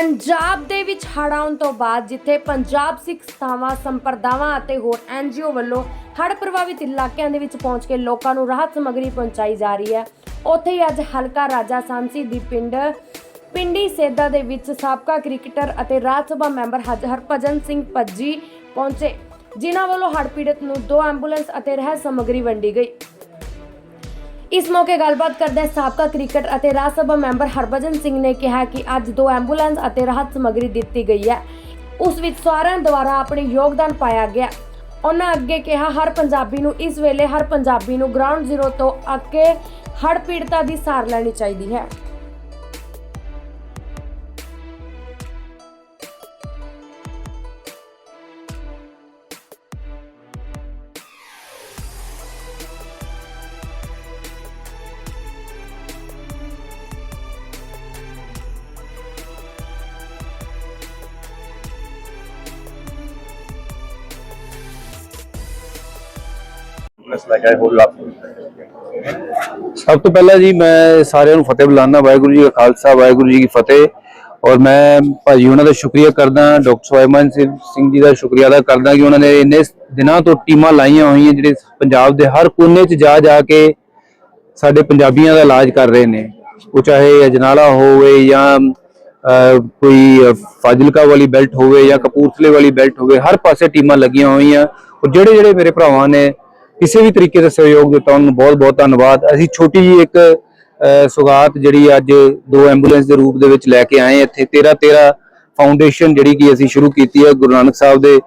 ਪੰਜਾਬ ਦੇ ਵਿੱਚ ਹੜ੍ਹ ਆਉਣ ਤੋਂ ਬਾਅਦ ਜਿੱਥੇ ਪੰਜਾਬ ਸਿੱਖ ਸੰਸਥਾਵਾਂ ਸੰਪਰਦਾਵਾਂ ਅਤੇ ਹੋਰ ਐਨਜੀਓ ਵੱਲੋਂ ਹੜ੍ਹ ਪ੍ਰਭਾਵਿਤ ਇਲਾਕਿਆਂ ਦੇ ਵਿੱਚ ਪਹੁੰਚ ਕੇ ਲੋਕਾਂ ਨੂੰ ਰਾਹਤ ਸਮੱਗਰੀ ਪਹੁੰਚਾਈ ਜਾ ਰਹੀ ਹੈ। ਉੱਥੇ ਹੀ ਅੱਜ ਹਲਕਾ ਰਾਜਾ ਸਾਂਸੀ ਦੀ ਪਿੰਡ, ਪਿੰਡੀ ਸੇਦਾ ਦੇ ਵਿੱਚ ਸਾਬਕਾ ਕ੍ਰਿਕਟਰ ਅਤੇ ਰਾਜ ਸਭਾ ਮੈਂਬਰ ਹਜ- ਹਰਭਜਨ ਸਿੰਘ ਭੱਜੀ ਪਹੁੰਚੇ, ਜਿਨ੍ਹਾਂ ਵੱਲੋਂ ਹੜ੍ਹ ਪੀੜਤ ਨੂੰ ਦੋ ਐਂਬੂਲੈਂਸ ਅਤੇ ਰਹਿਤ ਸਮੱਗਰੀ ਵੰਡੀ ਗਈ। ਇਸ ਮੌਕੇ ਗੱਲਬਾਤ ਕਰਦੇ ਸਾਬਕਾ ਕ੍ਰਿਕਟ ਅਤੇ ਰਾਜ ਸਭਾ ਮੈਂਬਰ ਹਰਭਜਨ ਸਿੰਘ ਨੇ ਕਿਹਾ ਕਿ ਅੱਜ ਦੋ ਐਂਬੂਲੈਂਸ ਅਤੇ ਰਾਹਤ ਸਮੱਗਰੀ ਦਿੱਤੀ ਗਈ ਹੈ। ਉਸ ਵਿੱਚ ਸਾਰਿਆਂ ਦੁਆਰਾ ਆਪਣੇ ਯੋਗਦਾਨ ਪਾਇਆ ਗਿਆ। ਉਹਨਾਂ ਅੱਗੇ ਕਿਹਾ, ਹਰ ਪੰਜਾਬੀ ਨੂੰ ਇਸ ਵੇਲੇ ਹਰ ਪੰਜਾਬੀ ਨੂੰ ਗਰਾਊਂਡ ਜ਼ੀਰੋ ਤੋਂ ਅੱਗੇ ਹੜ੍ਹ ਪੀੜਤਾ ਦੀ ਸਾਰ ਲੈਣੀ ਚਾਹੀਦੀ ਹੈ। ਮਸਲਾ ਹੈ ਹੋਰ ਆਪ ਸਭ ਤੋਂ ਪਹਿਲਾਂ ਜੀ ਮੈਂ ਸਾਰਿਆਂ ਨੂੰ ਫਤਿਹ ਬੁਲਾਉਂਦਾ, ਵਾਹਿਗੁਰੂ ਜੀ ਕਾ ਖਾਲਸਾ, ਵਾਹਿਗੁਰੂ ਜੀ ਕੀ ਫਤਿਹ। ਔਰ ਮੈਂ ਭਾਜੀ ਉਹਨਾਂ ਦਾ ਸ਼ੁਕਰੀਆ ਕਰਦਾ, ਡਾਕਟਰ ਸੁਹਾਇਮਨ ਸਿੰਘ ਜੀ ਦਾ ਸ਼ੁਕਰੀਆ ਅਦਾ ਕਰਦਾ ਕਿ ਉਹਨਾਂ ਨੇ ਇੰਨੇ ਦਿਨਾਂ ਤੋਂ ਟੀਮਾਂ ਲਾਈਆਂ ਹੋਈਆਂ ਜਿਹੜੇ ਪੰਜਾਬ ਦੇ ਹਰ ਕੋਨੇ 'ਚ ਜਾ ਜਾ ਕੇ ਸਾਡੇ ਪੰਜਾਬੀਆਂ ਦਾ ਇਲਾਜ ਕਰ ਰਹੇ ਨੇ। ਉਹ ਚਾਹੇ ਅਜਨਾਲਾ ਹੋਵੇ ਜਾਂ ਕੋਈ ਫਾਜ਼ਿਲਕਾ ਵਾਲੀ ਬੈਲਟ ਹੋਵੇ ਜਾਂ ਕਪੂਰਥਲੇ ਵਾਲੀ ਬੈਲਟ ਹੋਵੇ, ਹਰ ਪਾਸੇ ਟੀਮਾਂ ਲੱਗੀਆਂ ਹੋਈਆਂ। ਔਰ ਜਿਹੜੇ ਜਿਹੜੇ ਮੇਰੇ ਭਰਾਵਾਂ ਨੇ ਕਿਸੇ ਵੀ ਤਰੀਕੇ ਦਾ ਸਹਿਯੋਗ ਦਿੱਤਾ ਉਹਨਾਂ ਨੂੰ ਬਹੁਤ ਬਹੁਤ ਧੰਨਵਾਦ। ਅਸੀਂ ਛੋਟੀ ਜੀ ਇੱਕ ਅਹ, ਸੁਗਾਤ ਜਿਹੜੀ ਅੱਜ ਦੋ ਐਂਬੂਲੈਂਸ ਦੇ ਰੂਪ ਦੇ ਵਿੱਚ ਲੈ ਕੇ ਆਏ ਇੱਥੇ 13 13 ਫਾਊਂਡੇਸ਼ਨ ਜਿਹੜੀ ਕਿ ਅਸੀਂ ਸ਼ੁਰੂ ਕੀਤੀ ਹੈ ਗੁਰੂ ਨਾਨਕ ਸਾਹਿਬ ਦੇ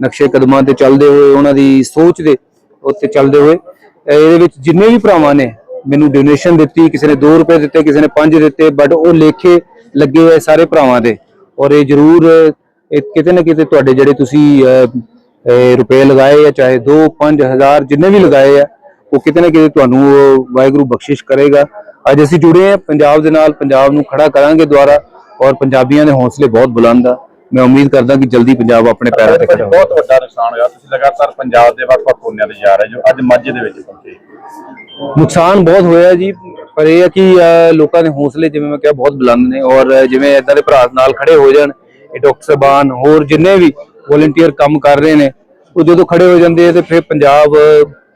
ਨਕਸ਼ੇ ਕਦਮਾਂ ਤੇ ਚੱਲਦੇ ਹੋਏ ਉਹਨਾਂ ਦੀ ਸੋਚ ਦੇ ਉੱਤੇ ਚੱਲਦੇ ਹੋਏ। ਇਹਦੇ ਵਿੱਚ ਜਿੰਨੇ ਵੀ ਭਰਾਵਾਂ ਨੇ ਮੈਨੂੰ ਡੋਨੇਸ਼ਨ ਦਿੱਤੀ ਕਿਸੇ ਨੇ 2 ਰੁਪਏ ਦਿੱਤੇ ਕਿਸੇ ਨੇ 5 ਦਿੱਤੇ ਬਟ ਉਹ ਲੇਖੇ ਲੱਗੇ ਹੋਏ ਸਾਰੇ ਭਰਾਵਾਂ ਦੇ। ਔਰ ਇਹ ਜ਼ਰੂਰ ਕਿਤੇ ਨਾ ਕਿਤੇ ਤੁਹਾਡੇ ਜਿਹੜੇ ਤੁਸੀਂ ਰੁਪਏ ਲਗਾਏ ਆ ਚਾਹੇ 2 5000 ਜਿੰਨੇ ਵੀ ਲਗਾਏ ਆ ਉਹ ਕਿਤੇ ਨਾ ਕਿਤੇ ਤੁਹਾਨੂੰ ਉਹ ਵਾਹਿਗੁਰੂ ਬਖਸ਼ਿਸ਼ ਕਰੇਗਾ। ਅੱਜ ਅਸੀਂ ਜੁੜੇ ਆ ਪੰਜਾਬ ਦੇ ਨਾਲ ਪੰਜਾਬ ਨੂੰ ਖੜਾ ਕਰਾਂਗੇ ਦੁਆਰਾ ਔਰ ਪੰਜਾਬੀਆਂ ਦੇ ਹੌਸਲੇ ਬਹੁਤ ਬੁਲੰਦ ਆ। ਮੈਂ ਉਮੀਦ ਕਰਦਾ ਕਿ ਜਲਦੀ ਪੰਜਾਬ ਆਪਣੇ ਪੈਰਾਂ ਤੇ ਖੜਾ ਹੋਵੇ ਬਹੁਤ ਵੱਡਾ ਨੁਕਸਾਨ ਹੋਇਆ। ਤੁਸੀਂ ਲਗਾਤਾਰ ਪੰਜਾਬ ਦੇ ਵੱਖ-ਵੱਖ ਕੋਨਿਆਂ ਤੇ ਜਾ ਰਹੇ ਜੋ ਅੱਜ ਮਾਝੇ ਦੇ ਵਿੱਚ ਪਹੁੰਚੇ। ਨੁਕਸਾਨ ਬਹੁਤ ਹੋਇਆ ਜੀ ਪਰ ਇਹ ਹੈ ਕਿ ਲੋਕਾਂ ਦੇ ਹੌਸਲੇ ਜਿਵੇਂ ਮੈਂ ਕਿਹਾ ਬਹੁਤ ਬੁਲੰਦ ਨੇ ਔਰ ਜਿਵੇਂ ਇਦਾਂ ਦੇ ਭਰਾ ਨਾਲ ਖੜੇ ਹੋ ਜਾਣ ਇਹ ਡਾਕਟਰ ਸਾਹਿਬਾਨ ਹੋਰ ਜਿੰਨੇ ਵੀ ਵੋਲੰਟੀਅਰ ਕੰਮ ਕਰ ਰਹੇ ਨੇ, ਉਹ ਜਦੋਂ ਖੜੇ ਹੋ ਜਾਂਦੇ ਆ ਤੇ ਫਿਰ ਪੰਜਾਬ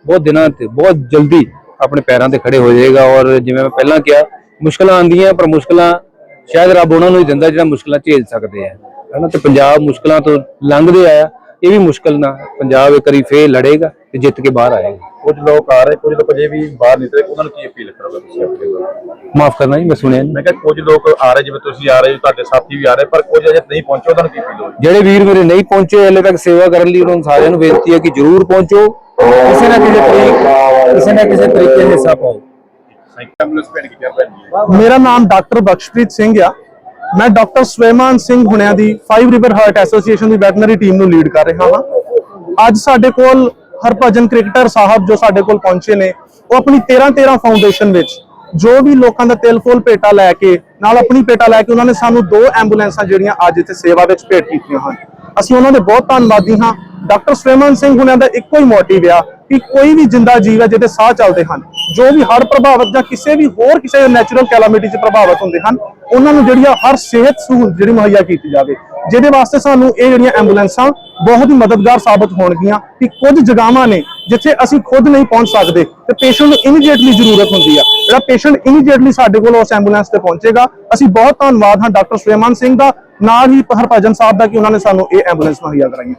ਬਹੁਤ ਦਿਨਾਂ ਤੇ, ਬਹੁਤ ਜਲਦੀ ਆਪਣੇ ਪੈਰਾਂ ਤੇ ਖੜੇ ਹੋ ਜਾਏਗਾ ਔਰ ਜਿਵੇਂ ਮੈਂ ਪਹਿਲਾਂ ਕਿਹਾ, ਮੁਸ਼ਕਲਾਂ ਆਉਂਦੀਆਂ ਪਰ ਮੁਸ਼ਕਲਾਂ ਸ਼ਾਇਦ ਰੱਬ ਉਹਨਾਂ ਨੂੰ ਹੀ ਦਿੰਦਾ ਜਿਹੜਾ ਮੁਸ਼ਕਲਾਂ ਝੇਲ ਸਕਦੇ ਆ। ਹਨਾ, ਤੇ ਪੰਜਾਬ ਮੁਸ਼ਕਲਾਂ ਤੋਂ ਲੰਘਦੇ ਆਇਆ ਇਹ ਵੀ ਮੁਸ਼ਕਲ ਨਾ ਪੰਜਾਬ ਇੱਕ ਵਾਰੀ ਫੇਰ ਲੜੇਗਾ ਤੇ ਜਿੱਤ ਕੇ ਬਾਹਰ ਆਏਗਾ। ਕੁਝ ਲੋਕ ਆ ਰਹੇ ਕੁਝ ਲੋਕ ਅਜੇ ਵੀ ਬਾਹਰ ਨਿਕਲੇ ਉਹਨਾਂ ਨੂੰ ਕੀ ਅਪੀਲ ਕਰੋਗੇ ਤੁਸੀਂ ਆਪਣੇ ਵੱਲੋਂ? ਮਾਫ ਕਰਨਾ ਜੀ ਮੈਂ ਸੁਣਿਆ ਨਹੀਂ। ਮੈਂ ਕਿਹਾ ਕੁਝ ਲੋਕ ਆ ਰਹੇ ਜਿਵੇਂ ਤੁਸੀਂ ਆ ਰਹੇ ਹੋ ਤੁਹਾਡੇ ਸਾਥੀ ਵੀ ਆ ਰਹੇ ਪਰ ਕੁਝ ਅਜੇ ਨਹੀਂ ਪਹੁੰਚੇ ਉਹਨਾਂ ਨੂੰ ਕੀ ਅਪੀਲ ਹੋਵੇ ਜਿਹੜੇ ਵੀਰ ਮੇਰੇ ਨਹੀਂ ਪਹੁੰਚੇ ਹਲੇ ਤੱਕ ਸੇਵਾ ਕਰਨ ਲਈ ਉਹਨਾਂ ਨੂੰ ਸਾਰਿਆਂ ਨੂੰ ਬੇਨਤੀ ਹੈ ਕਿ ਜਰੂਰ ਪਹੁੰਚੋ। ਕਿਸੇ ਨਾ ਕਿਸੇ ਤਰੀਕੇ ਕਿਸੇ ਨਾ ਕਿਸੇ ਤਰੀਕੇ ਹਿੱਸਾ ਪਾਓ। ਮੇਰਾ ਨਾਮ ਡਾਕਟਰ ਬਖਸ਼ਪ੍ਰੀਤ ਸਿੰਘ ਆ। ਮੈਂ ਡਾਕਟਰ ਸਵੈਮਾਨ ਸਿੰਘ ਹੁਣਿਆਂ ਦੀ 5 ਰਿਵਰ ਹਾਰਟ ਐਸੋਸੀਏਸ਼ਨ ਦੀ ਵੈਟਰਨਰੀ ਟੀਮ ਨੂੰ ਲੀਡ ਕਰ ਰਿਹਾ ਹਾਂ। ਅੱਜ ਸਾਡੇ ਕੋਲ ਹਰਭਜਨ ਕ੍ਰਿਕਟਰ ਸਾਹਿਬ ਜੋ ਸਾਡੇ ਕੋਲ ਪਹੁੰਚੇ ਨੇ, ਉਹ ਆਪਣੀ 13 13 ਫਾਊਂਡੇਸ਼ਨ ਵਿੱਚ ਜੋ ਵੀ ਲੋਕਾਂ ਦਾ ਤਿਲ ਫੁੱਲ ਭੇਟਾ ਲੈ ਕੇ, ਨਾਲ ਆਪਣੀ ਪੇਟਾ ਲੈ ਕੇ ਉਹਨਾਂ ਨੇ ਸਾਨੂੰ ਦੋ ਐਂਬੂਲੈਂਸਾਂ ਜਿਹੜੀਆਂ ਅੱਜ ਇੱਥੇ ਸੇਵਾ ਵਿੱਚ ਭੇਟ ਕੀਤੀਆਂ ਹਨ। ਅਸੀਂ ਉਹਨਾਂ ਦੇ ਬਹੁਤ ਧੰਨਵਾਦੀ ਹਾਂ। ਡਾਕਟਰ ਸਵੈਮਾਨ ਸਿੰਘ ਹੁਣਾਂ ਦਾ ਇੱਕੋ ਹੀ ਮੋਟਿਵ ਆ ਕਿ ਕੋਈ ਵੀ ਜਿੰਦਾ ਜੀਵ ਹੈ ਜਿਹਦੇ ਸਾਹ ਚੱਲਦੇ ਹਨ, ਜੋ ਵੀ ਹੜ੍ਹ ਪ੍ਰਭਾਵਿਤ ਜਾਂ ਕਿਸੇ ਵੀ ਹੋਰ ਕਿਸੇ ਨੈਚੁਰਲ ਕੈਲਾਮਿਟੀ 'ਚ ਪ੍ਰਭਾਵਿਤ ਹੁੰਦੇ ਹਨ, ਉਹਨਾਂ ਨੂੰ ਜਿਹੜੀ ਆ ਹਰ ਸਿਹਤ ਸਹੂਲਤ ਜਿਹੜੀ ਮੁਹੱਈਆ ਕੀਤੀ ਜਾਵੇ, ਜਿਹਦੇ ਵਾਸਤੇ ਸਾਨੂੰ ਇਹ ਜਿਹੜੀਆਂ ਐਂਬੂਲੈਂਸਾਂ ਬਹੁਤ ਹੀ ਮਦਦਗਾਰ ਸਾਬਤ ਹੋਣਗੀਆਂ ਕਿ ਕੁਝ ਜਗ੍ਹਾਵਾਂ ਨੇ ਜਿੱਥੇ ਅਸੀਂ ਖੁਦ ਨਹੀਂ ਪਹੁੰਚ ਸਕਦੇ ਤੇ ਪੇਸ਼ੈਂਟ ਨੂੰ ਇਮੀਡੀਏਟਲੀ ਜ਼ਰੂਰਤ ਹੁੰਦੀ ਆ। ਜਿਹੜਾ ਪੇਸ਼ੈਂਟ ਇਮੀਡੀਏਟਲੀ ਸਾਡੇ ਕੋਲ ਉਸ ਐਂਬੂਲੈਂਸ ਤੇ ਪਹੁੰਚੇਗਾ। ਅਸੀਂ ਬਹੁਤ ਧੰਨਵਾਦ ਹਾਂ ਡਾਕਟਰ ਸੁਲੇਮਾਨ ਸਿੰਘ ਦਾ, ਨਾਲ ਹੀ ਹਰਭਜਨ ਸਾਹਿਬ ਦਾ ਕਿ ਉਹਨਾਂ ਨੇ ਸਾਨੂੰ ਇਹ ਐਂਬੂਲੈਂਸ ਮੁਹੱਈਆ ਕਰਾਈਆਂ।